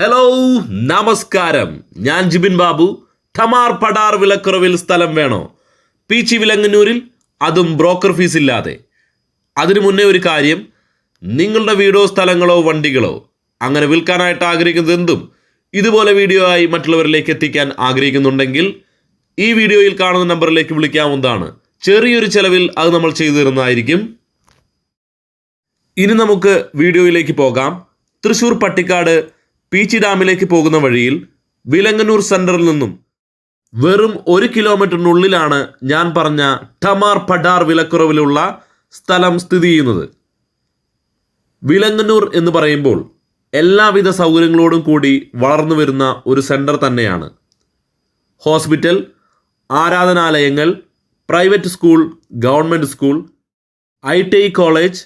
Hello നമസ്കാരം. ഞാൻ ജിബിൻ ബാബു. ഠമാർ പടാർ വിലക്കുറവിൽ സ്ഥലം വേണോ? പീച്ചി വിലങ്ങന്നൂരിൽ അതും ബ്രോക്കർ ഫീസ് ഇല്ലാതെ. അതിനു മുന്നേ ഒരു കാര്യം നിങ്ങളുടെ വീടോ സ്ഥലങ്ങളോ വണ്ടികളോ അങ്ങനെ വിൽക്കാനായിട്ട് ആഗ്രഹിക്കുന്നത് എന്തും ഇതുപോലെ വീഡിയോ ആയി മറ്റുള്ളവരിലേക്ക് എത്തിക്കാൻ ആഗ്രഹിക്കുന്നുണ്ടെങ്കിൽ ഈ വീഡിയോയിൽ കാണുന്ന നമ്പറിലേക്ക് വിളിക്കാവുന്നതാണ്. ചെറിയൊരു ചെലവിൽ അത് നമ്മൾ ചെയ്തു തരുന്നതായിരിക്കും. ഇനി നമുക്ക് വീഡിയോയിലേക്ക് പോകാം. തൃശ്ശൂർ പട്ടിക്കാട് പീച്ചി ഡാമിലേക്ക് പോകുന്ന വഴിയിൽ വിലങ്ങനൂർ സെന്ററിൽ നിന്നും വെറും ഒരു കിലോമീറ്ററിനുള്ളിലാണ് ഞാൻ പറഞ്ഞ ടമാർ പഡാർ വിലക്കുറവിലുള്ള സ്ഥലം സ്ഥിതി ചെയ്യുന്നത്. വിലങ്ങനൂർ എന്ന് പറയുമ്പോൾ എല്ലാവിധ സൗകര്യങ്ങളോടും കൂടി വളർന്നു വരുന്ന ഒരു സെന്റർ തന്നെയാണ്. ഹോസ്പിറ്റൽ ആരാധനാലയങ്ങൾ private school government school I T I college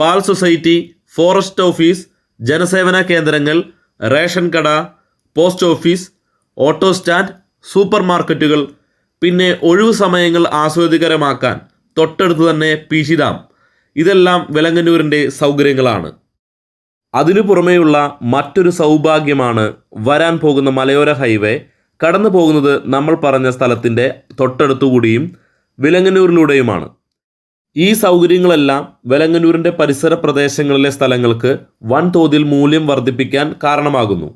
പാൽ സൊസൈറ്റി ഫോറസ്റ്റ് ഓഫീസ് ജനസേവന കേന്ദ്രങ്ങൾ റേഷൻ കട post office auto stand super മാർക്കറ്റുകൾ പിന്നെ ഒഴിവു സമയങ്ങൾ ആസ്വാദികരമാക്കാൻ തൊട്ടടുത്ത് തന്നെ പീശി ഇതെല്ലാം വിലങ്ങന്നൂരിന്റെ സൗകര്യങ്ങളാണ്. അതിനു പുറമേയുള്ള മറ്റൊരു സൗഭാഗ്യമാണ് വരാൻ പോകുന്ന മലയോര ഹൈവേ. കടന്നു പോകുന്നത് നമ്മൾ പറഞ്ഞ സ്ഥലത്തിന്റെ തൊട്ടടുത്തുകൂടിയും വിലങ്ങന്നൂരിലൂടെയുമാണ്. ഈ സൗകര്യങ്ങളെല്ലാം വെലങ്ങന്നൂരിന്റെ പരിസര പ്രദേശങ്ങളിലെ സ്ഥലങ്ങൾക്ക് വൻതോതിൽ മൂല്യം വർദ്ധിപ്പിക്കാൻ കാരണമാകുന്നു.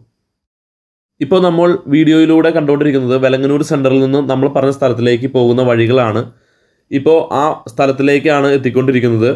ഇപ്പോൾ നമ്മൾ വീഡിയോയിലൂടെ കണ്ടുകൊണ്ടിരിക്കുന്നത് വെലങ്ങന്നൂർ സെന്ററിൽ നിന്ന് നമ്മൾ പറഞ്ഞ സ്ഥലത്തിലേക്ക് പോകുന്ന വഴികളാണ്. ഇപ്പോൾ ആ സ്ഥലത്തിലേക്കാണ് എത്തിക്കൊണ്ടിരിക്കുന്നത്.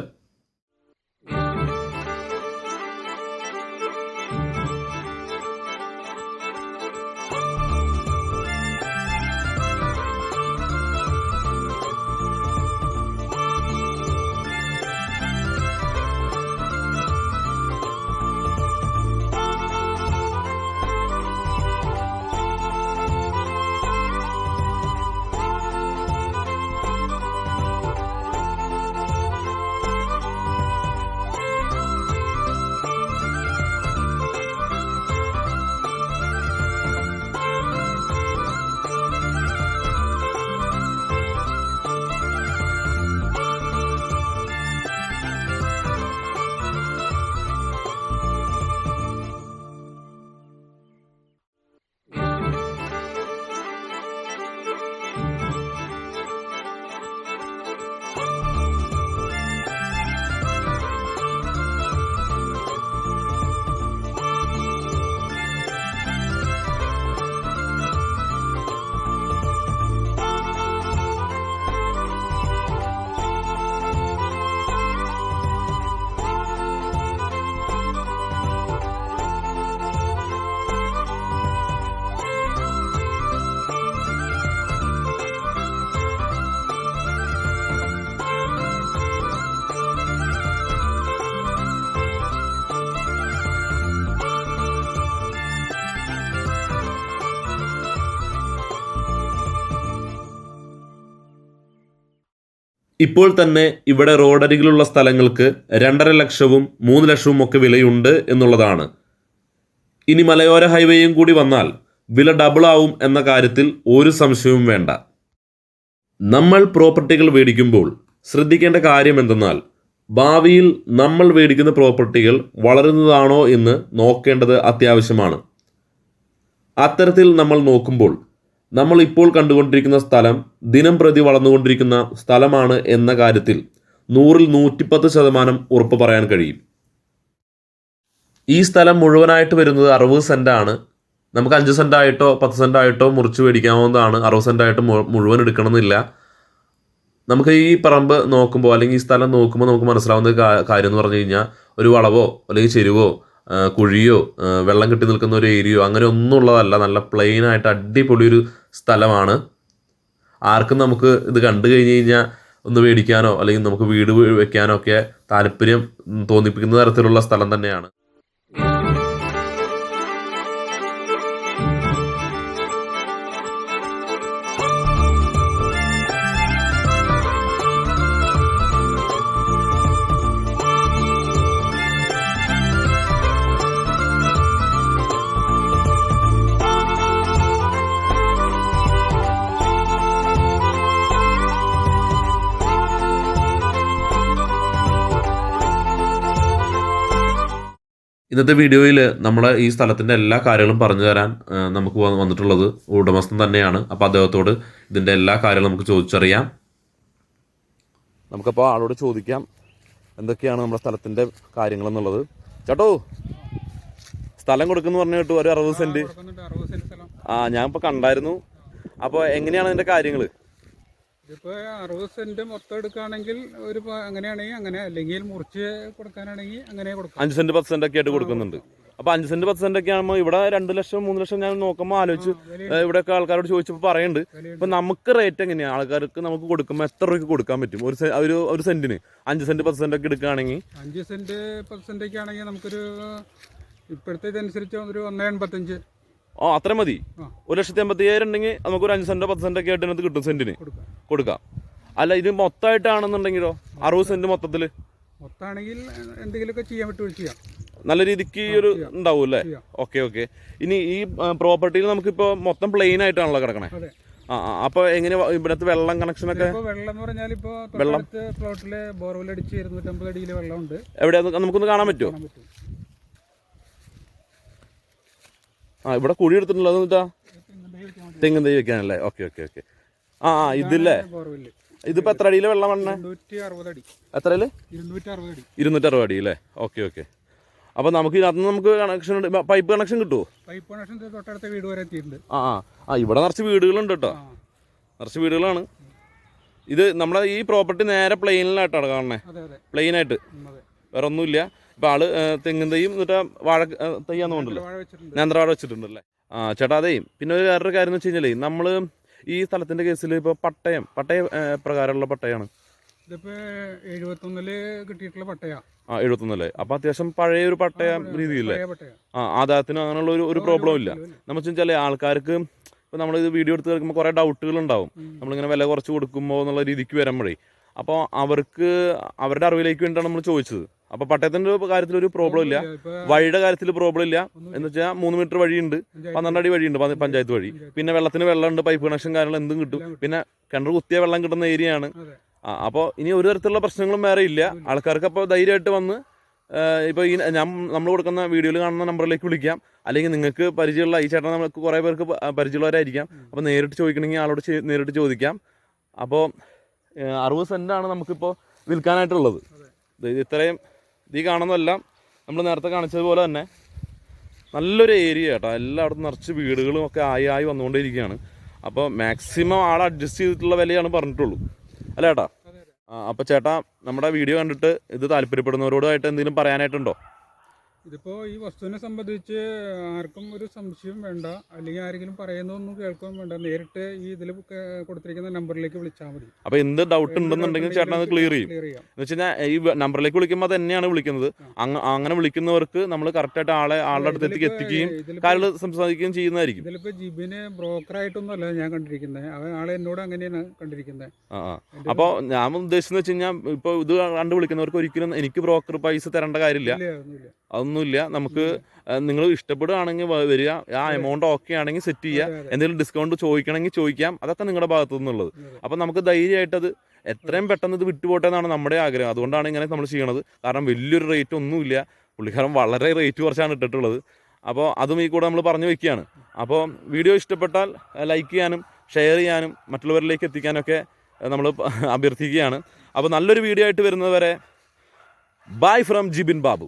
ഇപ്പോൾ തന്നെ ഇവിടെ റോഡരികിലുള്ള സ്ഥലങ്ങൾക്ക് രണ്ടര ലക്ഷവും മൂന്ന് ലക്ഷവും ഒക്കെ വിലയുണ്ട് എന്നുള്ളതാണ്. ഇനി മലയോര ഹൈവേയും കൂടി വന്നാൽ വില ഡബിൾ ആവും എന്ന കാര്യത്തിൽ ഒരു സംശയവും വേണ്ട. നമ്മൾ പ്രോപ്പർട്ടികൾ മേടിക്കുമ്പോൾ ശ്രദ്ധിക്കേണ്ട കാര്യം എന്തെന്നാൽ ഭാവിയിൽ നമ്മൾ മേടിക്കുന്ന പ്രോപ്പർട്ടികൾ വളരുന്നതാണോ എന്ന് നോക്കേണ്ടത് അത്യാവശ്യമാണ്. അത്തരത്തിൽ നമ്മൾ നോക്കുമ്പോൾ നമ്മൾ ഇപ്പോൾ കണ്ടുകൊണ്ടിരിക്കുന്ന സ്ഥലം ദിനം പ്രതി വളർന്നുകൊണ്ടിരിക്കുന്ന സ്ഥലമാണ് എന്ന കാര്യത്തിൽ നൂറിൽ നൂറ്റിപ്പത്ത് ശതമാനം ഉറപ്പ് പറയാൻ കഴിയും. ഈ സ്ഥലം മുഴുവനായിട്ട് വരുന്നത് അറുപത് സെന്റാണ് നമുക്ക് അഞ്ച് സെന്റായിട്ടോ പത്ത് സെന്റായിട്ടോ മുറിച്ച് മേടിക്കാവുന്നതാണ്. അറുപത് സെന്റായിട്ട് മുഴുവൻ എടുക്കണമെന്നില്ല. നമുക്ക് ഈ പറമ്പ് നോക്കുമ്പോൾ അല്ലെങ്കിൽ ഈ സ്ഥലം നോക്കുമ്പോൾ നമുക്ക് മനസ്സിലാവുന്ന കാര്യം എന്ന് പറഞ്ഞു കഴിഞ്ഞാൽ ഒരു വളവോ അല്ലെങ്കിൽ ചെരുവോ കുഴിയോ വെള്ളം കെട്ടി നിൽക്കുന്ന ഒരു ഏരിയയോ അങ്ങനെ ഒന്നും ഉള്ളതല്ല നല്ല പ്ലെയിൻ ആയിട്ട് അടിപൊളി ഒരു സ്ഥലമാണ്. ആർക്കും നമുക്ക് ഇത് കണ്ടു കഴിഞ്ഞ് കഴിഞ്ഞാൽ ഒന്ന് മേടിക്കാനോ അല്ലെങ്കിൽ നമുക്ക് വീട് വെക്കാനോ ഒക്കെ താല്പര്യം തോന്നിപ്പിക്കുന്ന തരത്തിലുള്ള സ്ഥലം തന്നെയാണ്. ഇന്നത്തെ വീഡിയോയിൽ നമ്മൾ ഈ സ്ഥലത്തിന്റെ എല്ലാ കാര്യങ്ങളും പറഞ്ഞു തരാൻ നമുക്ക് വന്നിട്ടുള്ളത് ഉടമസ്ഥൻ തന്നെയാണ്. അപ്പോൾ അദ്ദേഹത്തോട് ഇതിന്റെ എല്ലാ കാര്യങ്ങളും നമുക്ക് ചോദിച്ചറിയാം. നമുക്കപ്പോൾ ആളോട് ചോദിക്കാം എന്തൊക്കെയാണ് നമ്മുടെ സ്ഥലത്തിന്റെ കാര്യങ്ങളെന്നുള്ളത് ചേട്ടോ സ്ഥലം കൊടുക്കുന്നു പറഞ്ഞു കേട്ടു ഒരു അറുപത് സെന്റ് ആ ഞാൻ ഇപ്പോൾ കണ്ടായിരുന്നു. അപ്പോൾ എങ്ങനെയാണ് അതിന്റെ കാര്യങ്ങൾ ഇതിപ്പോ അറുപത് സെന്റ് മൊത്തം എടുക്കുകയാണെങ്കിൽ ഒരു അങ്ങനെയാണെങ്കിൽ അങ്ങനെ അല്ലെങ്കിൽ മുറിച്ച് കൊടുക്കാനാണെങ്കിൽ അങ്ങനെ കൊടുക്കാം. അഞ്ച് സെന്റ് പത്ത് സെന്റ് ഒക്കെ ആയിട്ട് കൊടുക്കുന്നുണ്ട്. അപ്പൊ അഞ്ച് സെന്റ് പത്ത് സെന്റ് ഒക്കെ ആകുമ്പോൾ ഇവിടെ രണ്ട് ലക്ഷം മൂന്ന് ലക്ഷം ഞാൻ നോക്കുമ്പോൾ ആലോചിച്ച് ഇവിടെയൊക്കെ ആൾക്കാരോട് ചോദിച്ചപ്പോൾ പറയുന്നുണ്ട് ഇപ്പൊ നമുക്ക് റേറ്റ് എങ്ങനെയാണ് ആൾക്കാർക്ക് നമുക്ക് കൊടുക്കുമ്പോൾ എത്ര രൂപയ്ക്ക് കൊടുക്കാൻ പറ്റും? ഒരു ഒരു ഒരു സെന്റിന് അഞ്ച് സെന്റ് പത്ത് സെന്റ് ഒക്കെ എടുക്കുകയാണെങ്കിൽ? അഞ്ച് സെന്റ് പത്ത് സെന്റ് ഒക്കെ ആണെങ്കിൽ നമുക്കൊരു ഇപ്പോഴത്തെ ഇതനുസരിച്ച് ഒരു ഒന്ന് എൺപത്തഞ്ച്. ഓ അത്ര മതി. ആ. ഒരു ലക്ഷത്തി അമ്പത്തി അയ്യായിരം ഉണ്ടെങ്കിൽ നമുക്ക് ഒരു അഞ്ച് സെന്റോ പത്ത് സെന്റോ ഒക്കെ ആയിട്ട് കിട്ടും സെന്റിന്. കൊടുക്കാം. അല്ല ഇത് മൊത്തമായിട്ടാണെന്നുണ്ടെങ്കിലോ അറുപത് സെന്റ് മൊത്തത്തിൽ മൊത്തമാണെങ്കിൽ എന്തെങ്കിലുമൊക്കെ ചെയ്യാൻ പറ്റുമോ ചെയ്യാം. നല്ല രീതിക്ക് ഒരു ഉണ്ടാവും അല്ലേ. Okay okay. ഇനി ഈ പ്രോപ്പർട്ടിയിൽ നമുക്കിപ്പോൾ മൊത്തം പ്ലെയിൻ ആയിട്ടാണല്ലോ കിടക്കണേ. ആ ആ, അപ്പൊ എങ്ങനെ ഇവിടത്തെ ഇവിടുത്തെ വെള്ളം കണക്ഷൻ ഒക്കെ? വെള്ളം എന്ന് പറഞ്ഞാൽ ഇപ്പൊ വെള്ളം. പ്ലോട്ടിൽ ബോർവെൽ അടിച്ച് ഇരുന്നൂറ്റമ്പത് അടിയിൽ വെള്ളമുണ്ട്. എവിടെയാ? നമുക്കൊന്ന് കാണാൻ പറ്റുമോ കാണാൻ പറ്റും ആ ഇവിടെ കുഴി എടുത്തിട്ടുള്ളത് എന്നിട്ടാ തെങ്ങും തൈ വെക്കാനല്ലേ? Okay okay okay. ആ ആ ഇതില്ലേ? ഇതിപ്പോ എത്ര അടിയിലെ വെള്ളം വരണേ? എത്ര അടി ഇരുന്നൂറ്ററുപത് അടി അല്ലേ? Okay okay. അപ്പൊ നമുക്ക് ഇതിനകത്ത് നമുക്ക് കണക്ഷൻ ഉണ്ട്. പൈപ്പ് കണക്ഷൻ കിട്ടുമോ പൈപ്പ് കണക്ഷൻ തൊട്ടടുത്ത വീട് വരെ എത്തിയിട്ടുണ്ട്. ആ ആ. ഇവിടെ നിറച്ച് വീടുകളുണ്ട് കേട്ടോ. നിറച്ച് വീടുകളാണ്. ഇത് നമ്മുടെ ഈ പ്രോപ്പർട്ടി നേരെ പ്ലെയിനിലായിട്ടാണ് കാണണേ പ്ലെയിനായിട്ട് വേറെ ഒന്നുമില്ല. ഇപ്പൊ ആൾ തെങ്ങും തൈയും എന്നിട്ട് വാഴ ഏ, തൈയാന്ന് തോന്നുന്നുണ്ടല്ലോ വാഴ വെച്ചിട്ടുണ്ട്. നേന്ത്രവാഴ വെച്ചിട്ടുണ്ടല്ലേ? ആ ചേട്ടാ അതേ പിന്നെ ഒരു വേറൊരു കാര്യം എന്ന് വെച്ച് കഴിഞ്ഞാലേ നമ്മൾ ഈ സ്ഥലത്തിന്റെ കേസിൽ ഇപ്പോൾ പട്ടയം പട്ടയം പ്രകാരമുള്ള പട്ടയാണ്. ഇതിപ്പോ എഴുപത്തൊന്നിൽ കിട്ടിയിട്ടുള്ള പട്ടയാ. ആ എഴുപത്തൊന്നല്ലേ അപ്പൊ അത്യാവശ്യം പഴയ ഒരു പട്ടയ രീതിയില്ലേ? ആ ആദായത്തിന് അങ്ങനെയുള്ള ഒരു ഒരു പ്രോബ്ലം ഇല്ല. നമ്മൾ വെച്ചാൽ ആൾക്കാർക്ക് ഇപ്പൊ നമ്മൾ ഇത് വീഡിയോ എടുത്ത് കേൾക്കുമ്പോൾ കുറെ ഡൗട്ടുകൾ ഉണ്ടാവും. നമ്മളിങ്ങനെ വില കുറച്ച് കൊടുക്കുമ്പോൾ എന്നുള്ള രീതിക്ക് വരുമ്പോഴേ. അപ്പോൾ അവർക്ക് അവരുടെ അറിവിലേക്ക് വേണ്ടിയിട്ടാണ് നമ്മൾ ചോദിച്ചത്. അപ്പോൾ പട്ടയത്തിന്റെ കാര്യത്തിൽ ഒരു പ്രോബ്ലം ഇല്ല. വഴിയുടെ കാര്യത്തിൽ പ്രോബ്ലം ഇല്ല. എന്ന് വെച്ചാൽ മൂന്ന് മീറ്റർ വഴിയുണ്ട്. പന്ത്രണ്ട് അടി വഴിയുണ്ട് പഞ്ചായത്ത് വഴി. പിന്നെ വെള്ളത്തിന് വെള്ളമുണ്ട് പൈപ്പ് കണക്ഷൻ കാര്യങ്ങൾ എന്തും കിട്ടും. പിന്നെ കിണർ കുത്തിയ വെള്ളം കിട്ടുന്ന ഏരിയയാണ് ആ അപ്പോൾ ഇനി ഒരു തരത്തിലുള്ള പ്രശ്നങ്ങളും വേറെ ഇല്ല. ആൾക്കാർക്ക് അപ്പോൾ ധൈര്യമായിട്ട് വന്ന് ഇപ്പോൾ ഈ ഞാൻ നമ്മൾ കൊടുക്കുന്ന വീഡിയോയിൽ കാണുന്ന നമ്പറിലേക്ക് വിളിക്കാം. അല്ലെങ്കിൽ നിങ്ങൾക്ക് പരിചയമുള്ള ഈ ചേട്ടൻ നമുക്ക് കുറേ പേർക്ക് പരിചയമുള്ളവരായിരിക്കാം. അപ്പോൾ നേരിട്ട് ചോദിക്കണമെങ്കിൽ ആളോട് നേരിട്ട് ചോദിക്കാം. അപ്പോൾ അറുപത് സെന്റാണ് നമുക്കിപ്പോൾ വിൽക്കാനായിട്ടുള്ളത്. ഇത്രയും ഇത് കാണുന്നതെല്ലാം നമ്മൾ നേരത്തെ കാണിച്ചതുപോലെ തന്നെ നല്ലൊരു ഏരിയ കേട്ടോ എല്ലായിടത്തും നിറച്ച് വീടുകളും ഒക്കെ ആയി ആയി വന്നുകൊണ്ടേയിരിക്കുകയാണ്. അപ്പോൾ മാക്സിമം ആൾ അഡ്ജസ്റ്റ് ചെയ്തിട്ടുള്ള വിലയാണ് പറഞ്ഞിട്ടുള്ളൂ. അല്ല ചേട്ടാ അപ്പോൾ ചേട്ടാ നമ്മുടെ വീഡിയോ കണ്ടിട്ട് ഇത് താല്പര്യപ്പെടുന്നവരോടായിട്ട് എന്തെങ്കിലും പറയാനായിട്ടുണ്ടോ? ഇതിപ്പോ ഈ വസ്തുവിനെ സംബന്ധിച്ച് ആർക്കും ഒരു സംശയം വേണ്ട. അല്ലെങ്കിൽ ആരെങ്കിലും പറയുന്നതൊന്നും കേൾക്കാൻ വേണ്ട. നേരിട്ട് ഈ ഇതിൽ കൊടുത്തിരിക്കുന്ന നമ്പറിലേക്ക് വിളിച്ചാൽ മതി. അപ്പോൾ എന്ത് ഡൗട്ട് ഉണ്ടെന്നുണ്ടെങ്കിൽ ചേട്ടൻ അത് ക്ലിയർ ചെയ്യും. എന്ന് വെച്ച് കഴിഞ്ഞാൽ ഈ നമ്പറിലേക്ക് വിളിക്കുമ്പോൾ തന്നെയാണ് വിളിക്കുന്നത്. അങ്ങ അങ്ങനെ വിളിക്കുന്നവർക്ക് നമ്മൾ കറക്റ്റായിട്ട് ആളെ ആളുടെ അടുത്തേക്ക് എത്തിക്കുകയും കാര്യങ്ങൾ സംസാരിക്കുകയും ചെയ്യുന്നതായിരിക്കും. ഇതിലിപ്പോ ജിബിന് അല്ല ഞാൻ കണ്ടിരിക്കുന്നത് അവൻ ആളെ എന്നോട് അങ്ങനെയാണ് കണ്ടിരിക്കുന്നത് ആ അപ്പോൾ ഞാൻ ഉദ്ദേശിച്ചെന്ന് വെച്ച് കഴിഞ്ഞാൽ ഇപ്പോൾ ഇത് കണ്ട് വിളിക്കുന്നവർക്ക് ഒരിക്കലും എനിക്ക് ബ്രോക്കർ പൈസ തരേണ്ട കാര്യമില്ല. അതൊന്നുമില്ല. നമുക്ക് നിങ്ങൾ ഇഷ്ടപ്പെടുകയാണെങ്കിൽ വരിക. ആ എമൗണ്ട് ഓക്കെ ആണെങ്കിൽ സെറ്റ് ചെയ്യുക. എന്തെങ്കിലും ഡിസ്കൗണ്ട് ചോദിക്കണമെങ്കിൽ ചോദിക്കാം. അതൊക്കെ നിങ്ങളുടെ ഭാഗത്തു നിന്നുള്ളത്. അപ്പം നമുക്ക് ധൈര്യമായിട്ട് അത്. എത്രയും പെട്ടെന്ന് ഇത് വിട്ടുപോട്ടെ എന്നാണ് നമ്മുടെ ആഗ്രഹം. അതുകൊണ്ടാണ് ഇങ്ങനെ നമ്മൾ ചെയ്യണത്. കാരണം വലിയൊരു റേറ്റ് ഒന്നുമില്ല. പുള്ളിക്കാരൻ വളരെ റേറ്റ് കുറച്ചാണ് ഇട്ടിട്ടുള്ളത്. അപ്പോൾ അതും ഈ കൂടെ നമ്മൾ പറഞ്ഞു വെക്കുകയാണ്. അപ്പോൾ വീഡിയോ ഇഷ്ടപ്പെട്ടാൽ ലൈക്ക് ചെയ്യാനും ഷെയർ ചെയ്യാനും മറ്റുള്ളവരിലേക്ക് എത്തിക്കാനൊക്കെ നമ്മൾ അഭ്യർത്ഥിക്കുകയാണ്. അപ്പോൾ നല്ലൊരു വീഡിയോ ആയിട്ട് വരുന്നത് വരെ ബൈ ഫ്രം ജിബിൻ ബാബു.